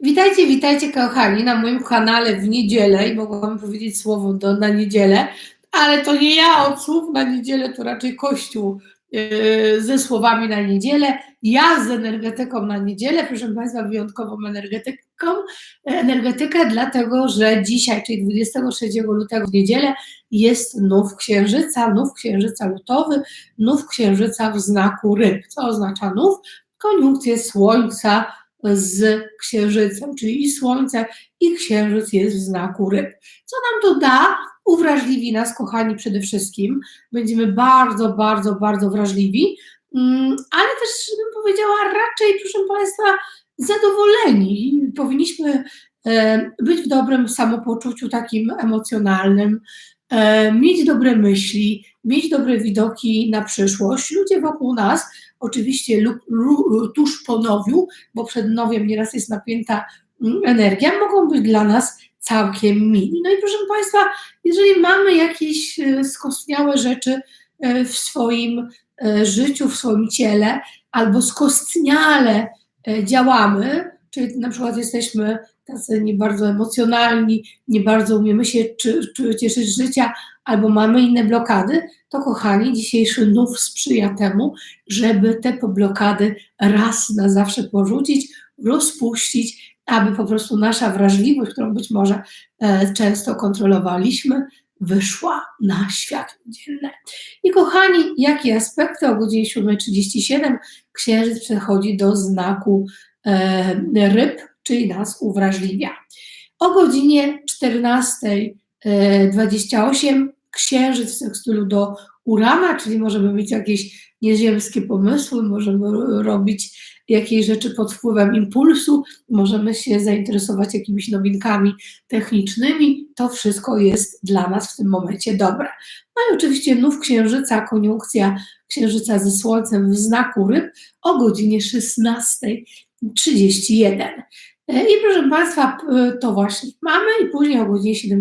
Witajcie, witajcie kochani na moim kanale w niedzielę i mogłam powiedzieć słowo do, na niedzielę, ale to nie ja od słów na niedzielę, to raczej Kościół yy, ze słowami na niedzielę. Ja z energetyką na niedzielę, proszę Państwa, wyjątkową energetyką, energetykę, dlatego że dzisiaj, czyli 23 lutego w niedzielę, jest nów księżyca, nów księżyca lutowy, nów księżyca w znaku ryb. Co oznacza nów? Koniunkcję słońca z księżycem, czyli i słońce, i księżyc jest w znaku ryb. Co nam to da? Uwrażliwi nas, kochani, przede wszystkim. Będziemy bardzo, bardzo, bardzo wrażliwi, mm, ale też bym powiedziała raczej, proszę Państwa, zadowoleni. Powinniśmy e, być w dobrym samopoczuciu takim emocjonalnym, e, mieć dobre myśli, mieć dobre widoki na przyszłość. Ludzie wokół nas oczywiście lub, tuż po nowiu, bo przed nowiem nieraz jest napięta mm, energia, mogą być dla nas całkiem mili. No i proszę Państwa, jeżeli mamy jakieś e, skostniałe rzeczy e, w swoim e, życiu, w swoim ciele, albo skostniale działamy, czyli na przykład jesteśmy tacy nie bardzo emocjonalni, nie bardzo umiemy się czy, czy cieszyć życia, albo mamy inne blokady, to kochani, dzisiejszy nów sprzyja temu, żeby te blokady raz na zawsze porzucić, rozpuścić, aby po prostu nasza wrażliwość, którą być może e, często kontrolowaliśmy, wyszła na światło dzienne. I kochani, jakie aspekty o godzinie 7.37 księżyc przechodzi do znaku e, ryb, czyli nas uwrażliwia. O godzinie 14.28 księżyc w sekstylu do Urana, czyli możemy mieć jakieś nieziemskie pomysły, możemy robić jakieś rzeczy pod wpływem impulsu, możemy się zainteresować jakimiś nowinkami technicznymi. To wszystko jest dla nas w tym momencie dobre. No i oczywiście nów księżyca, koniunkcja księżyca ze słońcem w znaku ryb o godzinie 16.31. I proszę Państwa, to właśnie mamy i później o godzinie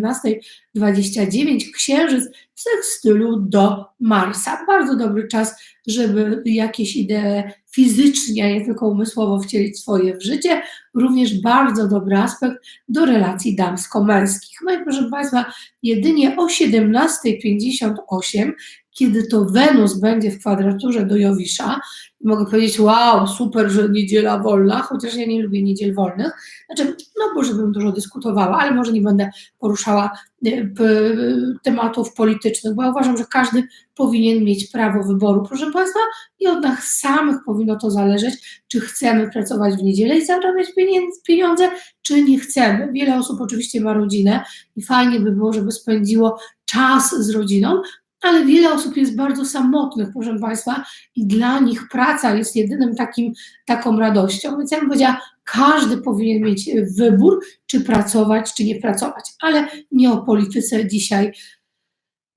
17.29 księżyc w sekstylu do Marsa. Bardzo dobry czas, żeby jakieś idee fizycznie, nie tylko umysłowo wcielić swoje w życie. Również bardzo dobry aspekt do relacji damsko-męskich. No i proszę Państwa, jedynie o 17.58 kiedy to Wenus będzie w kwadraturze do Jowisza, mogę powiedzieć, wow, super, że niedziela wolna, chociaż ja nie lubię niedziel wolnych. Znaczy, no może bym dużo dyskutowała, ale może nie będę poruszała e, tematów politycznych, bo ja uważam, że każdy powinien mieć prawo wyboru, proszę Państwa, i od nas samych powinno to zależeć, czy chcemy pracować w niedzielę i zarabiać pieniądze, czy nie chcemy. Wiele osób oczywiście ma rodzinę i fajnie by było, żeby spędziło czas z rodziną, ale wiele osób jest bardzo samotnych, proszę Państwa, i dla nich praca jest jedynym takim, taką radością. Więc ja bym powiedziała, każdy powinien mieć wybór, czy pracować, czy nie pracować, ale nie o polityce dzisiaj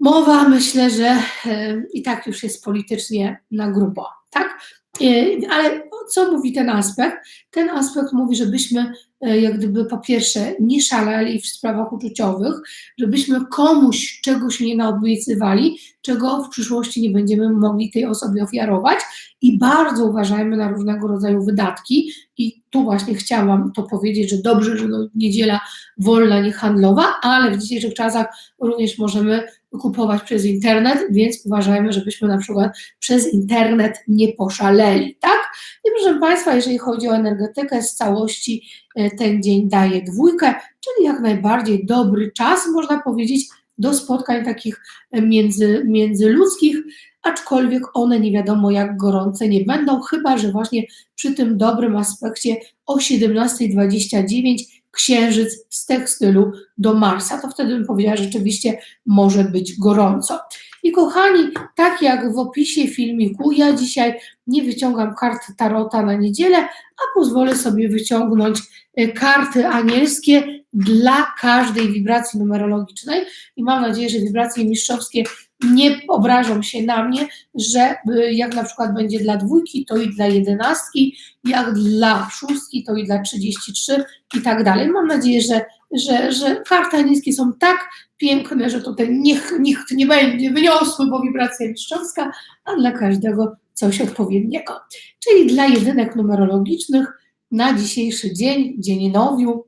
mowa. Myślę, że e, i tak już jest politycznie na grubo, tak? E, ale co mówi ten aspekt? Ten aspekt mówi, żebyśmy e, jak gdyby po pierwsze nie szaleli w sprawach uczuciowych, żebyśmy komuś czegoś nie naobiecywali, czego w przyszłości nie będziemy mogli tej osobie ofiarować i bardzo uważajmy na różnego rodzaju wydatki i tu właśnie chciałam to powiedzieć, że dobrze, że no, niedziela wolna, nie handlowa, ale w dzisiejszych czasach również możemy kupować przez internet, więc uważajmy, żebyśmy na przykład przez internet nie poszaleli, tak? I proszę Państwa, jeżeli chodzi o energetykę z całości, e, ten dzień daje dwójkę, czyli jak najbardziej dobry czas, można powiedzieć, do spotkań takich między, międzyludzkich, aczkolwiek one nie wiadomo jak gorące nie będą, chyba że właśnie przy tym dobrym aspekcie o 17.29 księżyc z tekstylu do Marsa, to wtedy bym powiedziała, że rzeczywiście może być gorąco. I kochani, tak jak w opisie filmiku, ja dzisiaj nie wyciągam kart Tarota na niedzielę, a pozwolę sobie wyciągnąć e, karty anielskie dla każdej wibracji numerologicznej i mam nadzieję, że wibracje mistrzowskie nie obrażą się na mnie, że y, jak na przykład będzie dla dwójki, to i dla jedenastki, jak dla szóstki, to i dla 33 i tak dalej. Mam nadzieję, że, że, że karty niskie są tak piękne, że tutaj niech, nikt nie będzie wyniosły, bo wibracja mistrzowska, a dla każdego coś odpowiedniego. Czyli dla jedynek numerologicznych na dzisiejszy dzień, dzień nowiu,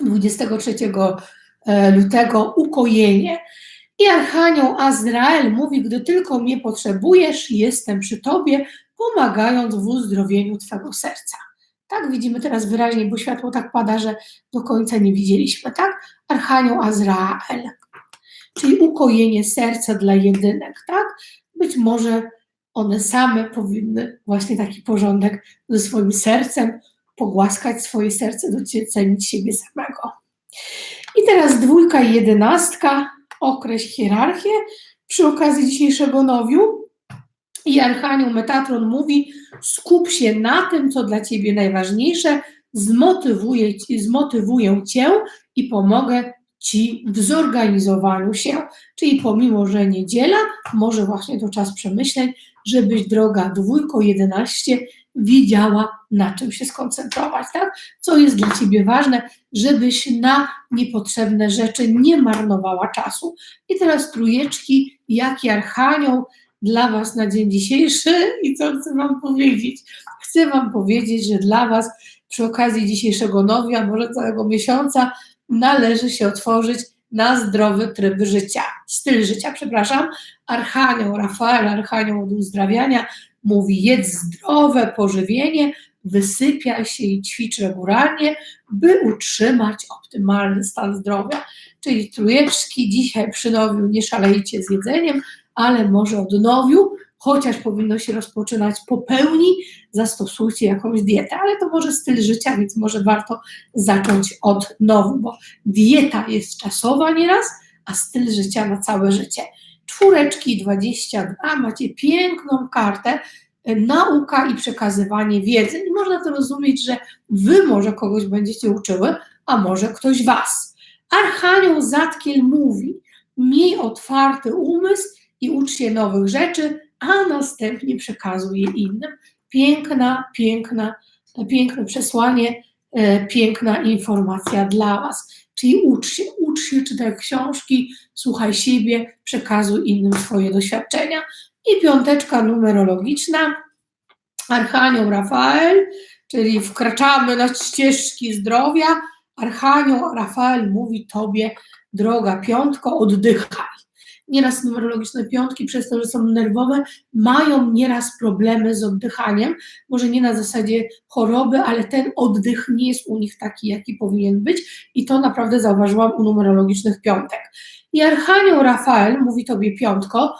23 e, lutego, ukojenie. I Archanioł Azrael mówi, gdy tylko mnie potrzebujesz, jestem przy Tobie, pomagając w uzdrowieniu Twego serca. Tak widzimy teraz wyraźnie, bo światło tak pada, że do końca nie widzieliśmy, tak? Archanioł Azrael, czyli ukojenie serca dla jedynek, tak? Być może one same powinny właśnie taki porządek ze swoim sercem, pogłaskać swoje serce, docenić siebie samego. I teraz dwójka i jedenastka, określ hierarchię. Przy okazji dzisiejszego nowiu i Archanioł Metatron mówi, skup się na tym, co dla Ciebie najważniejsze, zmotywuję, zmotywuję Cię i pomogę Ci w zorganizowaniu się. Czyli pomimo, że niedziela, może właśnie to czas przemyśleń, żebyś droga dwójko 11 wiedziała, na czym się skoncentrować, tak? Co jest dla Ciebie ważne, żebyś na niepotrzebne rzeczy nie marnowała czasu. I teraz trójeczki, jaki archanioł dla Was na dzień dzisiejszy i co chcę Wam powiedzieć? Chcę Wam powiedzieć, że dla Was przy okazji dzisiejszego nowia, może całego miesiąca, należy się otworzyć na zdrowy tryb życia, styl życia, przepraszam. Archanioł Rafael, Archanioł od uzdrawiania, mówi jedz zdrowe pożywienie, wysypiaj się i ćwicz regularnie, by utrzymać optymalny stan zdrowia. Czyli trójeczki dzisiaj przy nowiu nie szalejcie z jedzeniem, ale może od nowiu, chociaż powinno się rozpoczynać po pełni, zastosujcie jakąś dietę, ale to może styl życia, więc może warto zacząć od nowu, bo dieta jest czasowa nieraz, a styl życia na całe życie. Czwóreczki 22, macie piękną kartę, e, nauka i przekazywanie wiedzy. I można to rozumieć, że wy może kogoś będziecie uczyły, a może ktoś was. Archanioł Zatkiel mówi, miej otwarty umysł i ucz się nowych rzeczy, a następnie przekazuj je innym. Piękna, piękna, piękne przesłanie, e, piękna informacja dla Was. Czyli ucz się, ucz się, czytaj książki, słuchaj siebie, przekazuj innym swoje doświadczenia. I piąteczka numerologiczna, Archanioł Rafael, czyli wkraczamy na ścieżki zdrowia. Archanioł Rafael mówi Tobie, droga piątko, oddychaj nieraz numerologiczne piątki, przez to, że są nerwowe, mają nieraz problemy z oddychaniem. Może nie na zasadzie choroby, ale ten oddych nie jest u nich taki, jaki powinien być. I to naprawdę zauważyłam u numerologicznych piątek. I Archanioł Rafael mówi tobie piątko,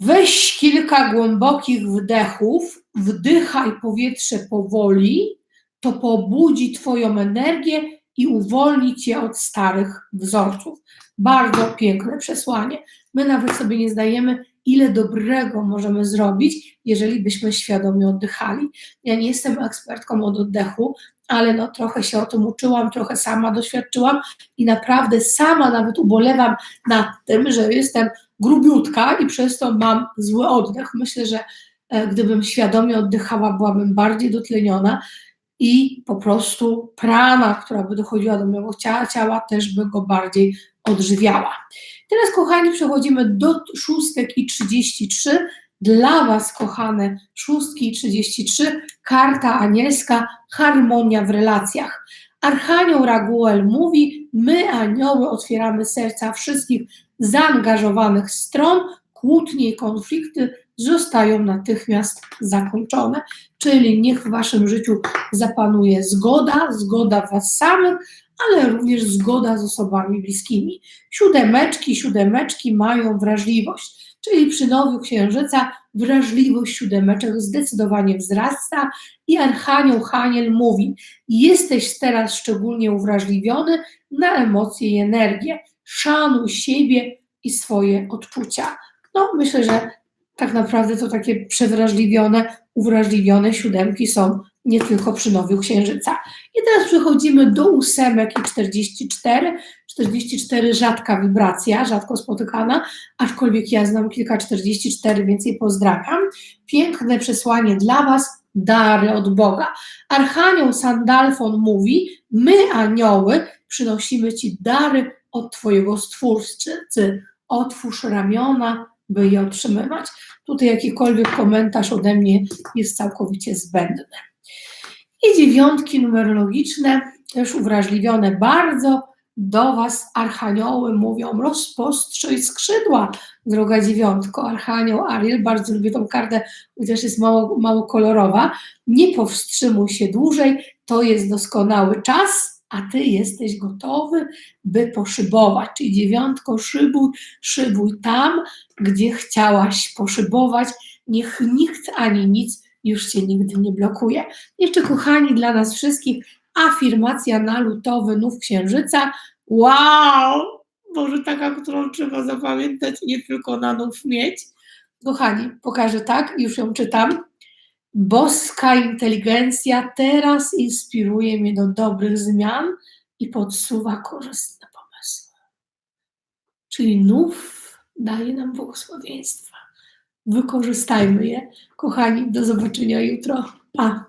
weź kilka głębokich wdechów, wdychaj powietrze powoli, to pobudzi Twoją energię i uwolni Cię od starych wzorców. Bardzo piękne przesłanie. My nawet sobie nie zdajemy, ile dobrego możemy zrobić, jeżeli byśmy świadomie oddychali. Ja nie jestem ekspertką od oddechu, ale no trochę się o tym uczyłam, trochę sama doświadczyłam i naprawdę sama nawet ubolewam nad tym, że jestem grubiutka i przez to mam zły oddech. Myślę, że e, gdybym świadomie oddychała, byłabym bardziej dotleniona i po prostu prana, która by dochodziła do mojego ciała, ciała też by go bardziej odżywiała. Teraz, kochani, przechodzimy do szóstek i 33. Dla Was, kochane szóstki i 33, karta anielska, harmonia w relacjach. Archanioł Raguel mówi: My, anioły, otwieramy serca wszystkich zaangażowanych stron, kłótnie i konflikty zostają natychmiast zakończone. Czyli niech w Waszym życiu zapanuje zgoda, zgoda Was samych, ale również zgoda z osobami bliskimi. Siódemeczki, siódemeczki mają wrażliwość, czyli przy nowiu księżyca wrażliwość siódemeczek zdecydowanie wzrasta i Archanioł Haniel mówi, jesteś teraz szczególnie uwrażliwiony na emocje i energię, szanuj siebie i swoje odczucia. No, myślę, że tak naprawdę to takie przewrażliwione, uwrażliwione siódemki są nie tylko przy nowiu księżyca. I teraz przechodzimy do ósemek i 44. 44 rzadka wibracja, rzadko spotykana, aczkolwiek ja znam kilka 44, więc je pozdrawiam. Piękne przesłanie dla Was, dary od Boga. Archanioł Sandalfon mówi, my anioły przynosimy Ci dary od Twojego Stwórcy. Otwórz ramiona, by je otrzymywać. Tutaj jakikolwiek komentarz ode mnie jest całkowicie zbędny. I dziewiątki numerologiczne, też uwrażliwione bardzo do Was archanioły mówią, rozpostrzyj skrzydła, droga dziewiątko. Archanioł Ariel, bardzo lubię tą kartę, chociaż jest mało, mało kolorowa. Nie powstrzymuj się dłużej, to jest doskonały czas, a Ty jesteś gotowy, by poszybować. Czyli dziewiątko, szybuj, szybuj tam, gdzie chciałaś poszybować. Niech nikt ani nic już Cię nigdy nie blokuje. Jeszcze kochani, dla nas wszystkich afirmacja na lutowy nów księżyca. Wow! Może taka, którą trzeba zapamiętać, nie tylko na nów mieć. Kochani, pokażę tak, już ją czytam. Boska inteligencja teraz inspiruje mnie do dobrych zmian i podsuwa korzystne pomysły. Czyli nów daje nam błogosławieństwa. Wykorzystajmy je. Kochani, do zobaczenia jutro. Pa!